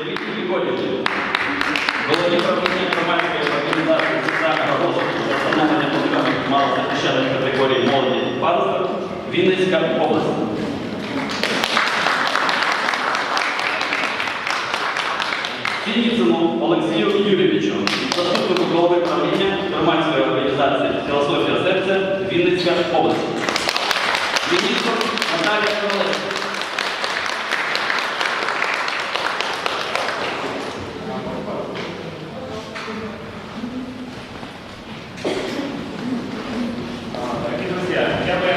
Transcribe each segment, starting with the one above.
Сергій Григорьович, голові правління громадської організації соціального розвитку та встановлення потребами малозахищених категорій молоді і дитинства Вінницька область. Синіцину Олексію Юрійовичу, заступнику голови правління громадської організації Філософія серця Вінницька область. Міністр Наталія Королевська. Друзья, я бы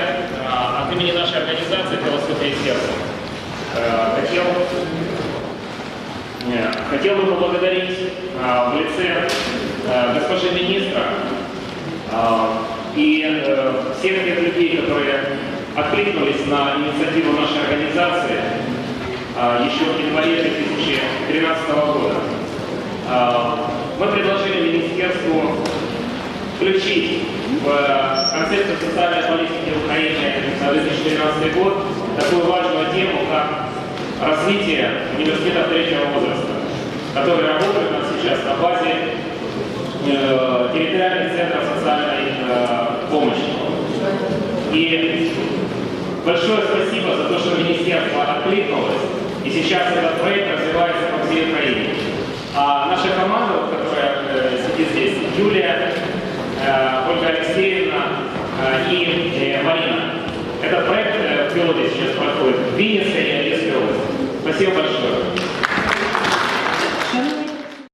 а, от имени нашей организации «Философия и сердце» э, хотел, не, хотел бы поблагодарить а, в лице э, госпожи министра а, и э, всех тех людей, которые откликнулись на инициативу нашей организации еще в январе 2013 года. Мы предложили министерству включить в э, концепцию социальной политики Украины на 2012 год такую важную тему, как развитие университетов третьего возраста, которые работают у нас сейчас на базе э, территориальных центров социальной э, помощи. И большое спасибо за то, что министерство откликнулось, и сейчас этот проект развивается по всей Украине. А наша команда, которая э, сидит здесь, Юлия, э, Ольга Алексеевна э, и Марина. Этот проект э, в сейчас проходит в Виннице и Одесской области. Спасибо большое.